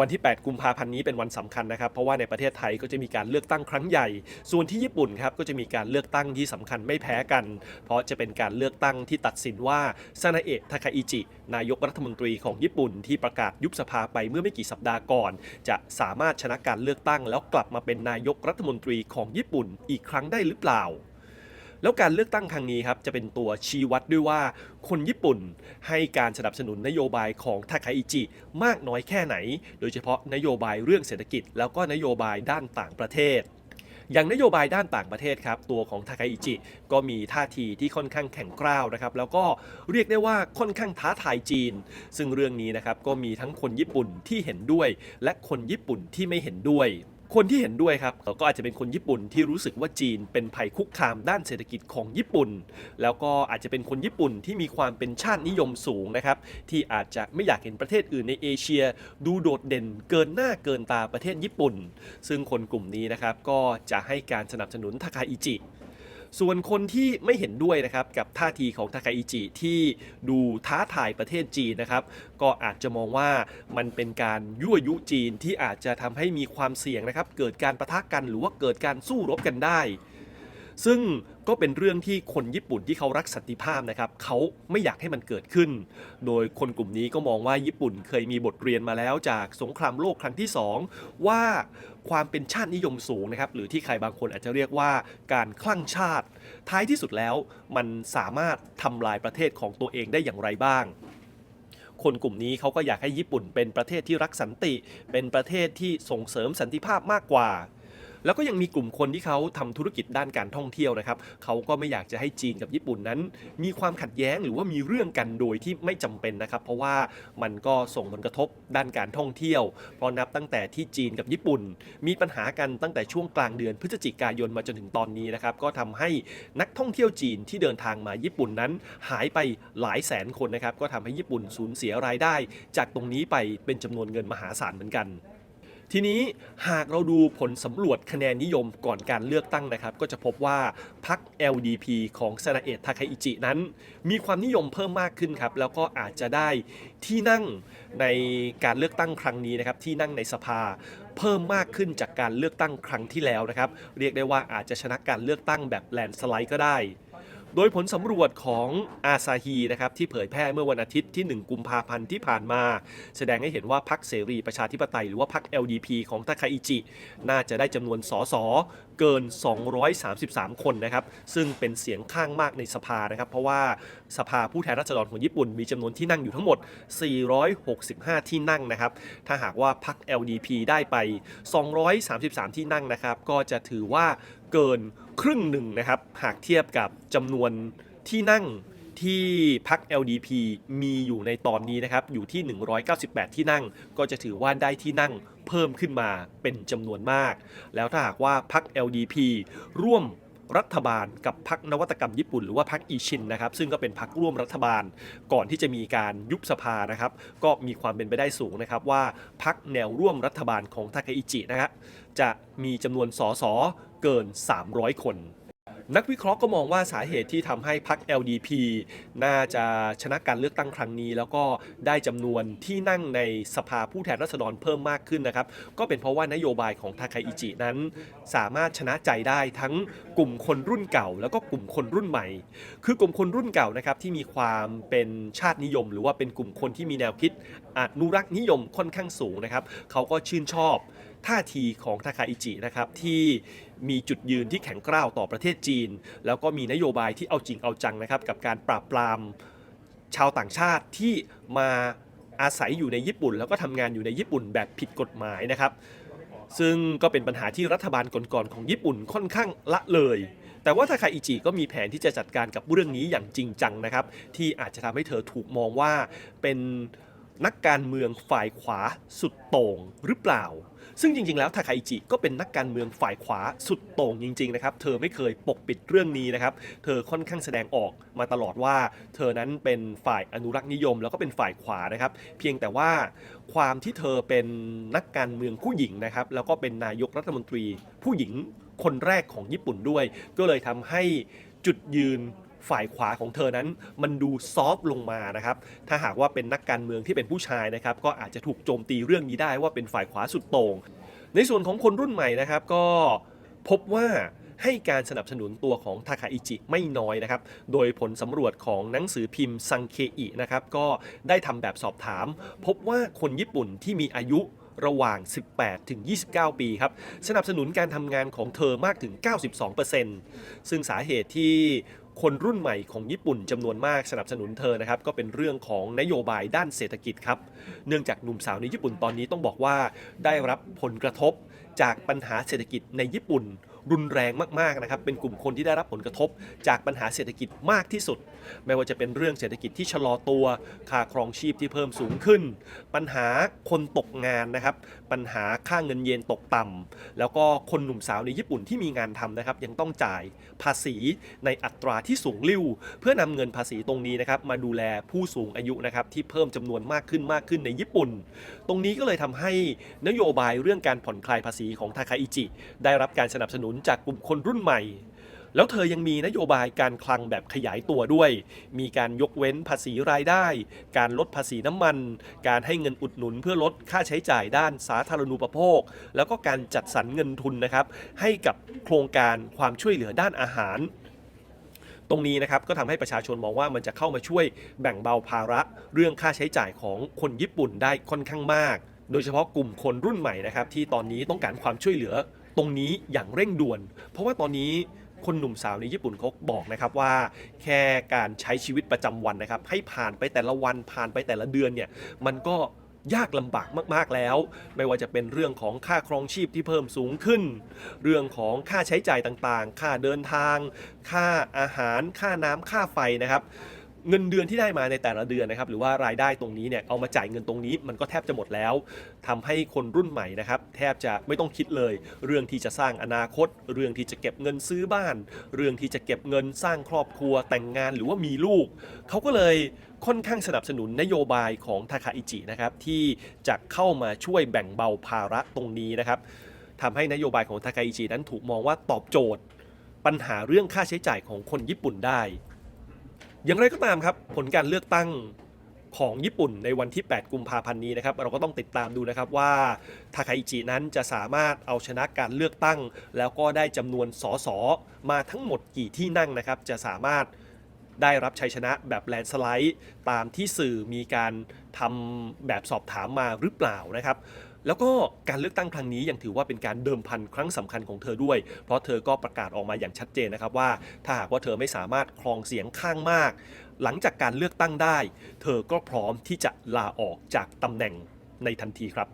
วันที่ 8 กุมภาพันธ์นี้เป็นวันสำคัญนะครับ เพราะว่าในประเทศไทยก็จะมีการเลือกตั้งครั้งใหญ่ ส่วนที่ญี่ปุ่นครับก็จะมีการเลือกตั้งที่สำคัญไม่แพ้กัน เพราะจะเป็นการเลือกตั้งที่ตัดสินว่าซานาเอะทาคาอิจิ นายกรัฐมนตรีของญี่ปุ่นที่ประกาศยุบสภาไปเมื่อไม่กี่สัปดาห์ก่อน จะสามารถชนะการเลือกตั้งแล้วกลับมาเป็นนายกรัฐมนตรีของญี่ปุ่นอีกครั้งได้หรือเปล่า แล้วการเลือกตั้งครั้งนี้ครับจะเป็นตัวชี้วัดด้วยว่า คนญี่ปุ่นให้การสนับสนุนนโยบายของทาคาอิจิมากน้อยแค่ไหน โดยเฉพาะนโยบายเรื่องเศรษฐกิจ แล้วก็นโยบายด้านต่างประเทศอย่างนโยบายด้านต่างประเทศครับ ตัวของทาคาอิจิก็มีท่าทีที่ค่อนข้างแข็งกร้าวนะครับ แล้วก็เรียกได้ว่าค่อนข้างท้าทายจีน ซึ่งเรื่องนี้นะครับก็มีทั้งคนญี่ปุ่นที่เห็นด้วย และคนญี่ปุ่นที่ไม่เห็นด้วย คนที่เห็นด้วยครับก็อาจจะเป็นคนญี่ปุ่นที่รู้สึกว่าจีนเป็นภัยคุกคามด้านเศรษฐกิจของญี่ปุ่น แล้วก็อาจจะเป็นคนญี่ปุ่นที่มีความเป็นชาตินิยมสูงนะครับที่อาจจะไม่อยากเห็นประเทศอื่นในเอเชีย ดูโดดเด่นเกินหน้าเกินตาประเทศญี่ปุ่น ซึ่งคนกลุ่มนี้นะครับก็จะให้การสนับสนุนทาคาอิจิ ส่วนคนที่ไม่เห็นด้วยนะครับกับท่าทีของทาคาอิจิที่ดูท้าทายประเทศจีนนะครับก็อาจจะมองว่ามันเป็นการยั่วยุจีนที่อาจจะทำให้มีความเสี่ยงนะครับเกิดการประทะกันหรือว่าเกิดการสู้รบกันได้ ซึ่งก็เป็นเรื่องที่คนญี่ปุ่นที่เขารักสันติภาพนะครับเขาไม่อยากให้มันเกิดขึ้น โดยคนกลุ่มนี้ก็มองว่าญี่ปุ่นเคยมีบทเรียนมาแล้วจากสงครามโลกครั้งที่สองว่าความเป็นชาตินิยมสูงนะครับหรือที่ใครบางคนอาจจะเรียกว่าการคลั่งชาติ ท้ายที่สุดแล้วมันสามารถทำลายประเทศของตัวเองได้อย่างไรบ้างคนกลุ่มนี้เขาก็อยากให้ญี่ปุ่นเป็นประเทศที่รักสันติ เป็นประเทศที่ส่งเสริมสันติภาพมากกว่า แล้วก็ยังมีกลุ่มคนที่เขาทำธุรกิจด้านการท่องเที่ยวนะครับเขาก็ไม่อยากจะให้จีนกับญี่ปุ่นนั้น มีความขัดแย้งหรือว่ามีเรื่องกันโดยที่ไม่จำเป็นนะครับ เพราะว่ามันก็ส่งผลกระทบด้านการท่องเที่ยว เพราะนับตั้งแต่ที่จีนกับญี่ปุ่น มีปัญหากันตั้งแต่ช่วงกลางเดือนพฤศจิกายนมาจนถึงตอนนี้นะครับก็ทำให้นักท่องเที่ยวจีนที่เดินทางมาญี่ปุ่นนั้น หายไปหลายแสนคนนะครับก็ทำให้ญี่ปุ่นสูญเสียรายได้ จากตรงนี้ไปเป็นจำนวนเงินมหาศาลเหมือนกัน ทีนี้หากเราดูผลสำรวจคะแนนนิยมก่อนการเลือกตั้งนะครับ ก็จะพบว่าพรรค LDP ของซานาเอะทาคาอิจินั้น มีความนิยมเพิ่มมากขึ้นครับ แล้วก็อาจจะได้ที่นั่งในการเลือกตั้งครั้งนี้นะครับ ที่นั่งในสภาเพิ่มมากขึ้นจากการเลือกตั้งครั้งที่แล้วนะครับ เรียกได้ว่าอาจจะชนะการเลือกตั้งแบบแลนด์สไลด์ก็ได้ โดยผลสำรวจของอาซาฮีนะครับที่เผยแพร่เมื่อวันอาทิตย์ที่ 1 กุมภาพันธ์ที่ผ่านมา แสดงให้เห็นว่าพรรคเสรีประชาธิปไตยหรือว่าพรรค LDP ของทาคาอิจิ น่าจะได้จำนวนสสเกิน 233 คนนะครับ ซึ่งเป็นเสียงข้างมากในสภานะครับ เพราะว่าสภาผู้แทนราษฎรของญี่ปุ่นมีจำนวนที่นั่งอยู่ทั้งหมด 465 ที่นั่งนะครับ ถ้าหากว่าพรรค LDP ได้ไป 233 ที่นั่งนะครับ ก็จะถือว่าเกิน ครึ่งหนึ่งนะครับ หากเทียบกับจำนวนที่นั่งที่พรรค LDP มีอยู่ในตอนนี้นะครับ อยู่ที่ 198 ที่นั่ง ก็จะถือว่าได้ที่นั่งเพิ่มขึ้นมาเป็นจำนวนมาก แล้วถ้าหากว่าพรรค LDP ร่วม รัฐบาลกับพรรคนวัตกรรมญี่ปุ่นหรือว่าพรรคอีชินนะครับซึ่งก็เป็นพรรคร่วมรัฐบาล ก่อนที่จะมีการยุบสภานะครับ ก็มีความเป็นไปได้สูงนะครับว่าพรรคแนวร่วมรัฐบาลของทาเคอิจินะครับจะมีจำนวนสสเกิน 300 คน นักวิเคราะห์ก็มองว่าสาเหตุที่ทำให้พรรค LDP น่าจะชนะการเลือกตั้งครั้งนี้ แล้วก็ได้จำนวนที่นั่งในสภาผู้แทนราษฎรเพิ่มมากขึ้นนะครับ ก็เป็นเพราะว่านโยบายของทาคาอิจินั้น สามารถชนะใจได้ทั้งกลุ่มคนรุ่นเก่า แล้วก็กลุ่มคนรุ่นใหม่ คือกลุ่มคนรุ่นเก่านะครับที่มีความเป็นชาตินิยม หรือว่าเป็นกลุ่มคนที่มีแนวคิดอนุรักษ์นิยมค่อนข้างสูงนะครับเขาก็ชื่นชอบ ท่าทีของทาคาอิจินะครับที่มีจุดยืนที่แข็งกร้าวต่อประเทศจีน แล้วก็มีนโยบายที่เอาจริงเอาจังนะครับกับการปราบปรามชาวต่างชาติที่มาอาศัยอยู่ในญี่ปุ่น แล้วก็ทำงานอยู่ในญี่ปุ่นแบบผิดกฎหมายนะครับซึ่งก็เป็นปัญหาที่รัฐบาลก่อนๆของญี่ปุ่นค่อนข้างละเลย แต่ว่าทาคาอิจิก็มีแผนที่จะจัดการกับเรื่องนี้อย่างจริงจังนะครับ ที่อาจจะทำให้เธอถูกมองว่าเป็นนักการเมืองฝ่ายขวาสุดโต่งหรือเปล่า ซึ่งจริงๆแล้วทาคาอิจิก็เป็นนักการเมืองฝ่ายขวาสุดโต่งจริงๆนะครับ เธอไม่เคยปกปิดเรื่องนี้นะครับ เธอค่อนข้างแสดงออกมาตลอดว่า เธอนั้นเป็นฝ่ายอนุรักษ์นิยม แล้วก็เป็นฝ่ายขวานะครับ เพียงแต่ว่าความที่เธอเป็นนักการเมืองผู้หญิงนะครับ แล้วก็เป็นนายกรัฐมนตรีผู้หญิงคนแรกของญี่ปุ่นด้วย ก็เลยทำให้จุดยืน ฝ่ายขวาของเธอนั้น มันดูซอฟต์ลงมานะครับ ถ้าหากว่าเป็นนักการเมืองที่เป็นผู้ชายนะครับ ก็อาจจะถูกโจมตีเรื่องนี้ได้ว่าเป็นฝ่ายขวาสุดโต่งในส่วนของคนรุ่นใหม่นะครับ ก็พบว่าให้การสนับสนุนตัวของทาคาอิจิไม่น้อยนะครับ โดยผลสำรวจของหนังสือพิมพ์ซังเคอินะครับ ก็ได้ทำแบบสอบถาม พบว่าคนญี่ปุ่นที่มีอายุระหว่าง 18 ถึง 29 ปีครับ สนับสนุนการทำงานของเธอมากถึง 92%ซึ่งสาเหตุที่ คนรุ่นใหม่ของญี่ปุ่นจำนวนมากสนับสนุนเธอนะครับก็เป็นเรื่องของนโยบายด้านเศรษฐกิจครับ เนื่องจากหนุ่มสาวในญี่ปุ่นตอนนี้ต้องบอกว่าได้รับผลกระทบจากปัญหาเศรษฐกิจในญี่ปุ่น รุนแรงมากๆนะครับเป็นกลุ่มคนที่ได้รับผลกระทบ จากปัญหาเศรษฐกิจมากที่สุด ไม่ว่าจะเป็นเรื่องเศรษฐกิจที่ชะลอตัวค่าครองชีพที่เพิ่มสูงขึ้น ปัญหาคนตกงานนะครับปัญหาค่าเงินเยนตกต่ำแล้วก็คนหนุ่มสาวในญี่ปุ่นที่มีงานทำนะครับยังต้องจ่ายภาษีในอัตราที่สูงลิ่ว เพื่อนำเงินภาษีตรงนี้นะครับมาดูแลผู้สูงอายุนะครับที่เพิ่มจำนวนมากขึ้นมากขึ้นในญี่ปุ่น ตรงนี้ก็เลยทำให้นโยบายเรื่องการผ่อนคลายภาษีของทาคาอิจิ ได้รับการสนับสนุนจากกลุ่มคนรุ่นใหม่ แล้วเธอยังมีนโยบายการคลังแบบขยายตัวด้วย มีการยกเว้นภาษีรายได้ การลดภาษีน้ำมัน การให้เงินอุดหนุนเพื่อลดค่าใช้จ่ายด้านสาธารณูปโภค แล้วก็การจัดสรรเงินทุนนะครับ ให้กับโครงการความช่วยเหลือด้านอาหารตรงนี้นะครับก็ทำให้ประชาชนมองว่ามันจะเข้ามาช่วยแบ่งเบาภาระเรื่องค่าใช้จ่ายของคนญี่ปุ่นได้ค่อนข้างมาก โดยเฉพาะกลุ่มคนรุ่นใหม่นะครับที่ตอนนี้ต้องการความช่วยเหลือ ตรงนี้อย่างเร่งด่วน เพราะว่าตอนนี้คนหนุ่มสาวในญี่ปุ่นเขาบอกนะครับว่าแค่การใช้ชีวิตประจำวันนะครับ ให้ผ่านไปแต่ละวันผ่านไปแต่ละเดือนเนี่ยมันก็ยากลำบากมาก ๆ แล้ว ไม่ว่าจะเป็นเรื่องของค่าครองชีพที่เพิ่มสูงขึ้น เรื่องของค่าใช้จ่ายต่างๆ ค่าเดินทาง ค่าอาหาร ค่าน้ำค่าไฟนะครับ เงินเดือนที่ได้มาในแต่ละเดือนนะครับหรือว่ารายได้ตรงนี้เนี่ยเอามาจ่ายเงินตรงนี้ มันก็แทบจะหมดแล้วทำให้คนรุ่นใหม่นะครับแทบจะไม่ต้องคิดเลย เรื่องที่จะสร้างอนาคต เรื่องที่จะเก็บเงินซื้อบ้าน เรื่องที่จะเก็บเงินสร้างครอบครัวแต่งงานหรือว่ามีลูกเขาก็เลยค่อนข้างสนับสนุนนโยบายของทาคาอิจินะครับที่จะเข้ามาช่วยแบ่งเบาภาระตรงนี้นะครับทำให้นโยบายของทาคาอิจินั้นถูกมองว่าตอบโจทย์ ปัญหาเรื่องค่าใช้จ่ายของคนญี่ปุ่นได้ อย่างไรก็ตามครับ ผลการเลือกตั้งของญี่ปุ่นในวันที่ 8 กุมภาพันธ์นี้นะครับ เราก็ต้องติดตามดูนะครับว่าทาคาอิจินั้นจะสามารถเอาชนะการเลือกตั้ง แล้วก็ได้จำนวนสสมาทั้งหมดกี่ที่นั่งนะครับ จะสามารถได้รับชัยชนะแบบแลนสไลด์ ตามที่สื่อมีการทำแบบสอบถามมาหรือเปล่านะครับ แล้วก็การเลือกตั้งครั้งนี้ยังถือว่าเป็นการเดิมพันครั้งสำคัญของเธอด้วย เพราะเธอก็ประกาศออกมาอย่างชัดเจนนะครับว่า ถ้าหากว่าเธอไม่สามารถครองเสียงข้างมาก หลังจากการเลือกตั้งได้ เธอก็พร้อมที่จะลาออกจากตำแหน่งในทันทีครับ